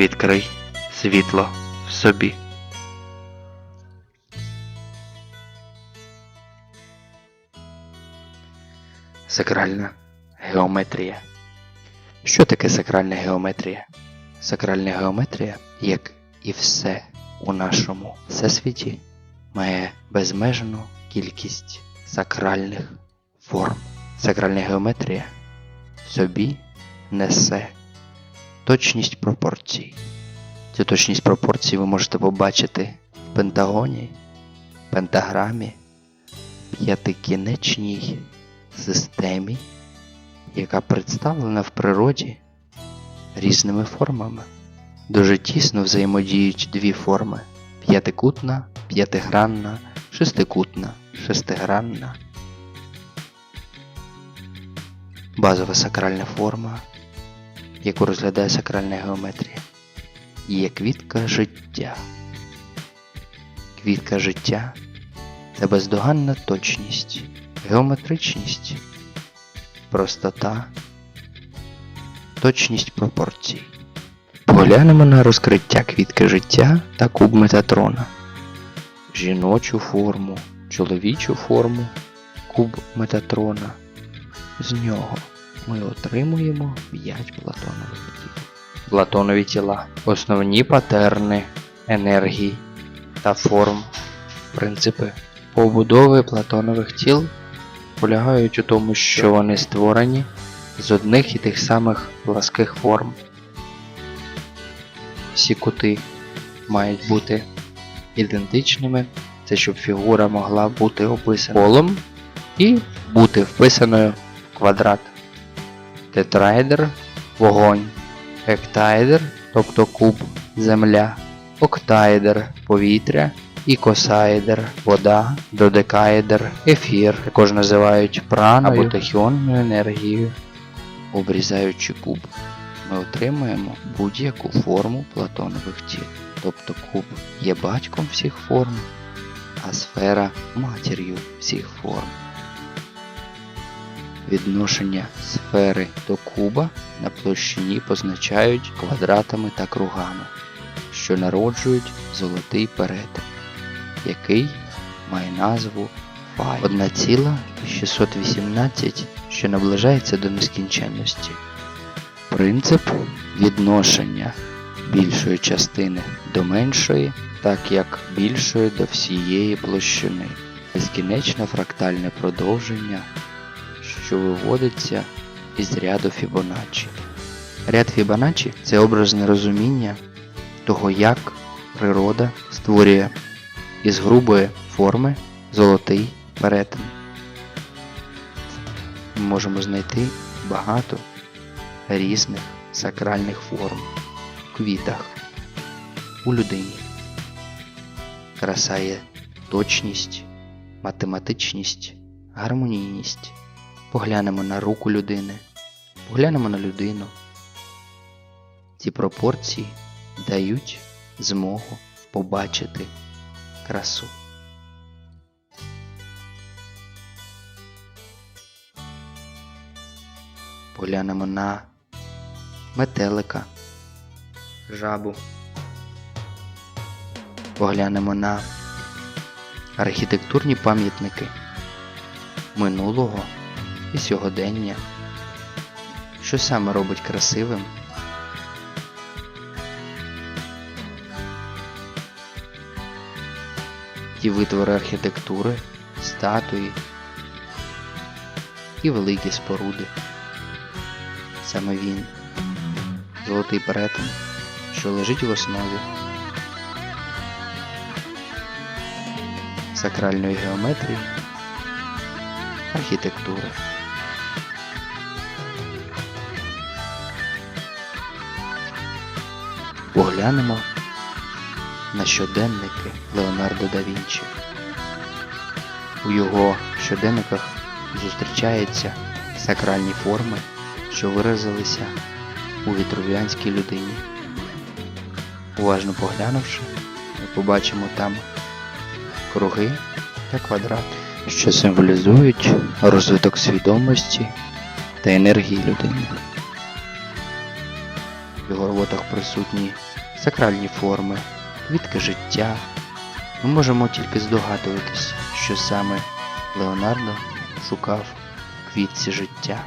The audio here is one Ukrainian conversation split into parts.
відкрий світло в собі. Сакральна геометрія. Що таке сакральна геометрія? Сакральна геометрія, як і все у нашому всесвіті, має безмежну кількість сакральних форм. Сакральна геометрія в собі несе точність пропорцій. Цю точність пропорцій ви можете побачити в пентагоні, пентаграмі, п'ятикінечній системі, яка представлена в природі різними формами. Дуже тісно взаємодіють дві форми п'ятикутна, п'ятигранна, шестикутна, шестигранна. Базова сакральна форма, яку розглядає сакральна геометрія, є квітка життя. Квітка життя це бездоганна точність, геометричність, простота, точність пропорцій. Поглянемо на розкриття квітки життя та куб Метатрона, жіночу форму, чоловічу форму, куб Метатрона. З нього ми отримуємо 5 платонових тіл. Платонові тіла основні патерни енергії та форм. Принципи побудови платонових тіл полягають у тому, що вони створені з одних і тих самих пласких форм. Всі кути мають бути ідентичними, це щоб фігура могла бути описана колом і бути вписаною в квадрат. Тетраедр вогонь, гектаедр, тобто куб, земля, октаедр повітря, ікосаедр вода, додекаедр ефір, також називають праною або тахіонною енергією. Обрізаючи куб, ми отримуємо будь-яку форму платонових тіл. Тобто куб є батьком всіх форм, а сфера матір'ю всіх форм. Відношення сфери до куба на площині позначають квадратами та кругами, що народжують золотий перетин, який має назву фай 1,618, що наближається до нескінченності. Принцип відношення більшої частини до меншої, так як більшої до всієї площини. Безкінечне фрактальне продовження, що виводиться із ряду Фібоначчі. Ряд Фібоначчі – це образне розуміння того, як природа створює із грубої форми золотий перетин. Ми можемо знайти багато різних сакральних форм в квітах, у людині. Краса є точність, математичність, гармонійність. Поглянемо на руку людини, поглянемо на людину. Ці пропорції дають змогу побачити красу. Поглянемо на метелика, жабу. Поглянемо на архітектурні пам'ятники минулого і сьогодення. Що саме робить красивим? Ті витвори архітектури, статуї і великі споруди. Саме він, золотий перетин, що лежить в основі сакральної геометрії, архітектури. Поглянемо на щоденники Леонардо да Вінчі. У його щоденниках зустрічаються сакральні форми, що виразилися у вітрувіанській людині. Уважно поглянувши, ми побачимо там круги та квадрати, що символізують розвиток свідомості та енергії людини. В його роботах присутні сакральні форми, квітки життя. Ми можемо тільки здогадуватись, що саме Леонардо шукав квітці життя.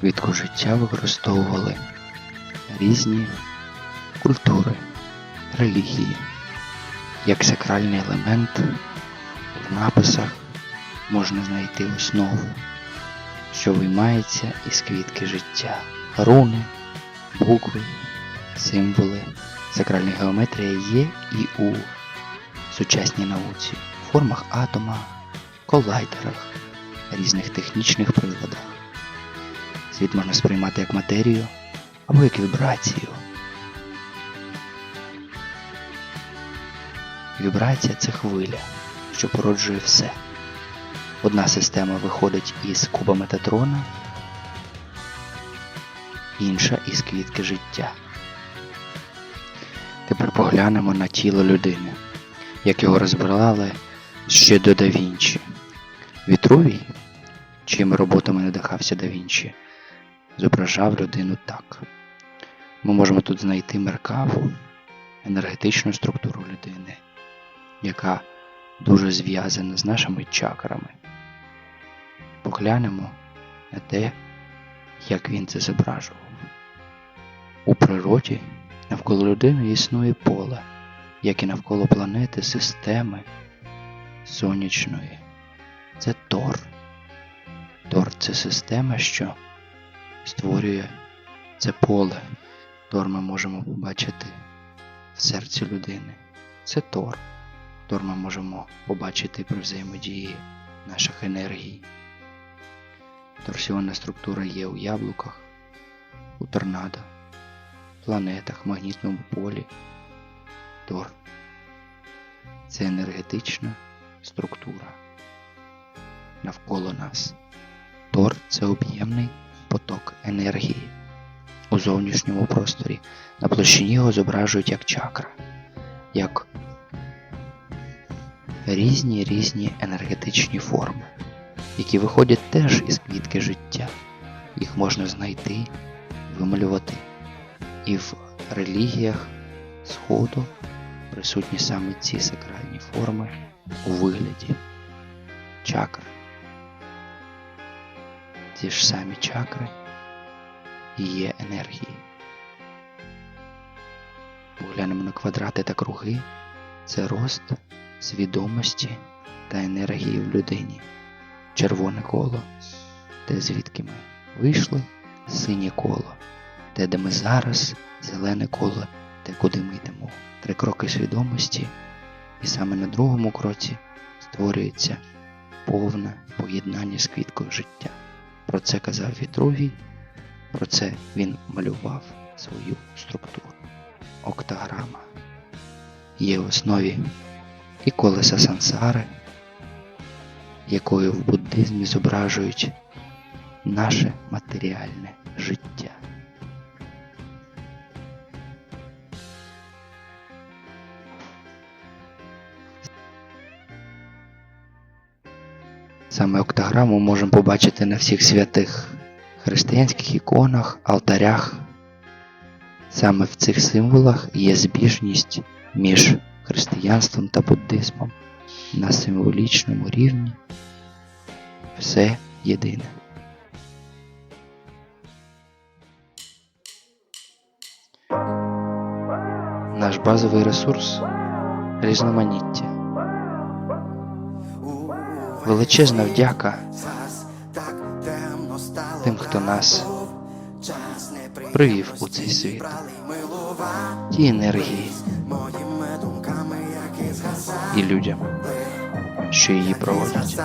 Квітку життя використовували різні культури, релігії, як сакральний елемент в написах можна знайти основу, що виймається із квітки життя, руни, букви, символи. Сакральна геометрія є і у сучасній науці, в формах атома, колайдерах, різних технічних приладах. Світ можна сприймати як матерію або як вібрацію. Вібрація це хвиля, що породжує все. Одна система виходить із куба Метатрона, інша із квітки життя. Тепер поглянемо на тіло людини, як його розбирали ще до Да Вінчі. Вітрувій, чиїми роботами надихався Да Вінчі, зображав людину так. Ми можемо тут знайти меркаву, енергетичну структуру людини, яка дуже зв'язана з нашими чакрами. Поглянемо на те, як він це зображував. У природі навколо людини існує поле, як і навколо планети системи сонячної. Це Тор. Тор це система, що створює це поле. Тор ми можемо побачити в серці людини. Це Тор. Тор ми можемо побачити при взаємодії наших енергій. Торсіонна структура є у яблуках, у торнадо, планетах, магнітному полі. Тор це енергетична структура навколо нас. Тор це об'ємний поток енергії у зовнішньому просторі. На площині його зображують як чакра, як різні різні енергетичні форми, які виходять теж із квітки життя. Їх можна знайти, вималювати. І в релігіях Сходу присутні саме ці сакральні форми у вигляді чакр. Ті ж самі чакри і є енергії. Поглянемо на квадрати та круги. Це рост свідомості та енергії в людині. Червоне коло, те звідки ми вийшли, синє коло, те, де ми зараз, зелене коло, те, куди ми йдемо. Три кроки свідомості, і саме на другому кроці створюється повне поєднання з квіткою життя. Про це казав Вітрувій, про це він малював свою структуру. Октаграма є в основі і колеса сансари, якою в буддизмі зображують наше матеріальне життя. Саме октаграму можемо побачити на всіх святих християнських іконах, алтарях. Саме в цих символах є збіжність між християнством та буддизмом. На символічному рівні все єдине. Наш базовий ресурс різноманіття. Величезна вдяка тим, хто нас привів у цей світ. Ті енергії і людям, що її проводять.